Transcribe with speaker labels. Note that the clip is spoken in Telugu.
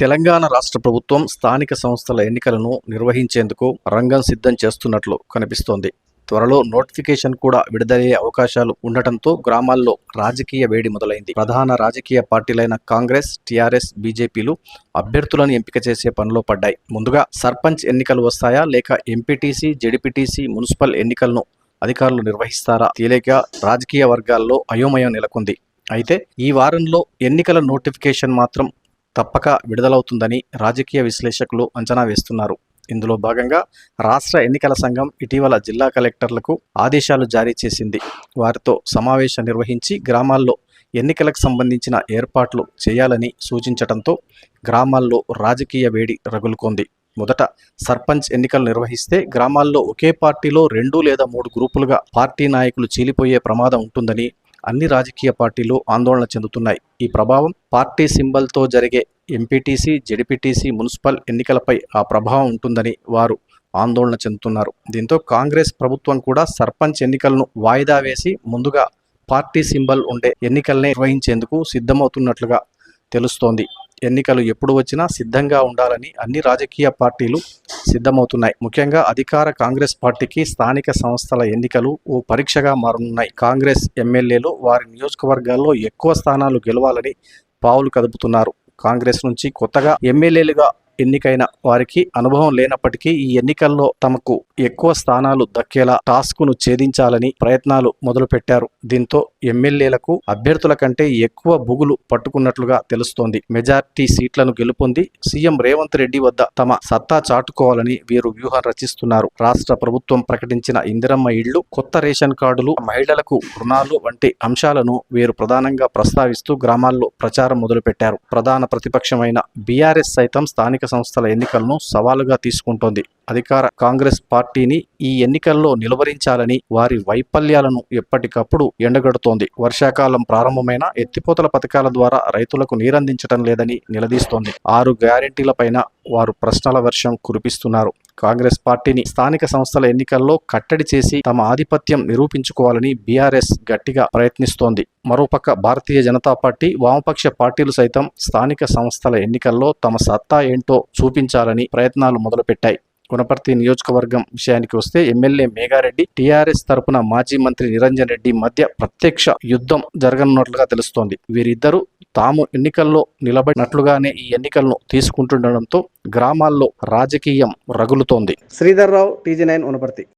Speaker 1: తెలంగాణ రాష్ట్ర ప్రభుత్వం స్థానిక సంస్థల ఎన్నికలను నిర్వహించేందుకు రంగం సిద్ధం చేస్తున్నట్లు కనిపిస్తోంది. త్వరలో నోటిఫికేషన్ కూడా విడుదలయ్యే అవకాశాలు ఉండటంతో గ్రామాల్లో రాజకీయ వేడి మొదలైంది. ప్రధాన రాజకీయ పార్టీలైన కాంగ్రెస్ టీఆర్ఎస్ బీజేపీలు అభ్యర్థులను ఎంపిక చేసే పనిలో పడ్డాయి. ముందుగా సర్పంచ్ ఎన్నికలు వస్తాయా లేక ఎంపీటీసీ జెడిపిటీసీ మున్సిపల్ ఎన్నికలను అధికారులు నిర్వహిస్తారా తేలిక రాజకీయ వర్గాల్లో అయోమయం నెలకొంది. అయితే ఈ వారంలో ఎన్నికల నోటిఫికేషన్ మాత్రం తప్పక విడుదలవుతుందని రాజకీయ విశ్లేషకులు అంచనా వేస్తున్నారు. ఇందులో భాగంగా రాష్ట్ర ఎన్నికల సంఘం ఇటీవల జిల్లా కలెక్టర్లకు ఆదేశాలు జారీ చేసింది. వారితో సమావేశం నిర్వహించి గ్రామాల్లో ఎన్నికలకు సంబంధించిన ఏర్పాట్లు చేయాలని సూచించడంతో గ్రామాల్లో రాజకీయ వేడి రగులుకొంది. మొదట సర్పంచ్ ఎన్నికలు నిర్వహిస్తే గ్రామాల్లో ఒకే పార్టీలో రెండు లేదా మూడు గ్రూపులుగా పార్టీ నాయకులు చీలిపోయే ప్రమాదం ఉంటుందని అన్ని రాజకీయ పార్టీలు ఆందోళన చెందుతున్నాయి. ఈ ప్రభావం పార్టీ సింబల్తో జరిగే ఎంపీటీసీ జెడిపిటీసీ మున్సిపల్ ఎన్నికలపై ఆ ప్రభావం ఉంటుందని వారు ఆందోళన చెందుతున్నారు. దీంతో కాంగ్రెస్ ప్రభుత్వం కూడా సర్పంచ్ ఎన్నికలను వాయిదా వేసి ముందుగా పార్టీ సింబల్ ఉండే ఎన్నికల్ని నిర్వహించేందుకు సిద్ధమవుతున్నట్లుగా తెలుస్తోంది. ఎన్నికలు ఎప్పుడు వచ్చినా సిద్ధంగా ఉండాలని అన్ని రాజకీయ పార్టీలు సిద్ధమవుతున్నాయి. ముఖ్యంగా అధికార కాంగ్రెస్ పార్టీకి స్థానిక సంస్థల ఎన్నికలు ఓ పరీక్షగా మారనున్నాయి. కాంగ్రెస్ ఎమ్మెల్యేలు వారి నియోజకవర్గాల్లో ఎక్కువ స్థానాలు గెలవాలని పావులు కదుపుతున్నారు. కాంగ్రెస్ నుంచి కొత్తగా ఎమ్మెల్యేలుగా ఎన్నికైన వారికి అనుభవం లేనప్పటికీ ఈ ఎన్నికల్లో తమకు ఎక్కువ స్థానాలు దక్కేలా టాస్క్ను ఛేదించాలని ప్రయత్నాలు మొదలుపెట్టారు. దీంతో ఎమ్మెల్యేలకు అభ్యర్థుల కంటే ఎక్కువ బుగులు పట్టుకున్నట్లుగా తెలుస్తోంది. మెజార్టీ సీట్లను గెలుపొంది సీఎం రేవంత్ రెడ్డి వద్ద తమ సత్తా చాటుకోవాలని వీరు వ్యూహం రచిస్తున్నారు. రాష్ట్ర ప్రభుత్వం ప్రకటించిన ఇందిరమ్మ ఇళ్ళు కొత్త రేషన్ కార్డులు మహిళలకు రుణాలు వంటి అంశాలను వీరు ప్రధానంగా ప్రస్తావిస్తూ గ్రామాల్లో ప్రచారం మొదలుపెట్టారు. ప్రధాన ప్రతిపక్షమైన బీఆర్ఎస్ సైతం స్థానిక సంస్థల ఎన్నికలను సవాలుగా తీసుకుంటోంది. అధికార కాంగ్రెస్ పార్టీని ఈ ఎన్నికల్లో నిలువరించాలని వారి వైఫల్యాలను ఎప్పటికప్పుడు ఎండగడుతోంది. వర్షాకాలం ప్రారంభమైన ఎత్తిపోతల పథకాల ద్వారా రైతులకు నీరందించడం లేదని నిలదీస్తోంది. ఆరు గ్యారెంటీలపైన వారు ప్రశ్నల వర్షం కురిపిస్తున్నారు. కాంగ్రెస్ పార్టీని స్థానిక సంస్థల ఎన్నికల్లో కట్టడి చేసి తమ ఆధిపత్యం నిరూపించుకోవాలని బీఆర్ఎస్ గట్టిగా ప్రయత్నిస్తోంది. మరోపక్క భారతీయ జనతా పార్టీ వామపక్ష పార్టీలు సైతం స్థానిక సంస్థల ఎన్నికల్లో తమ సత్తా ఏంటో చూపించాలని ప్రయత్నాలు మొదలుపెట్టాయి. గుణపర్తి నియోజకవర్గం విషయానికి వస్తే ఎమ్మెల్యే మేఘారెడ్డి టీఆర్ఎస్ తరపున మాజీ మంత్రి నిరంజన్ రెడ్డి మధ్య ప్రత్యక్ష యుద్ధం జరగనున్నట్లుగా తెలుస్తోంది. వీరిద్దరూ తాము ఎన్నికల్లో నిలబడినట్లుగానే ఈ ఎన్నికలను తీసుకుంటుండడంతో గ్రామాల్లో రాజకీయం రగులుతోంది. Sridhar Rao TG nine ఉనపర్తి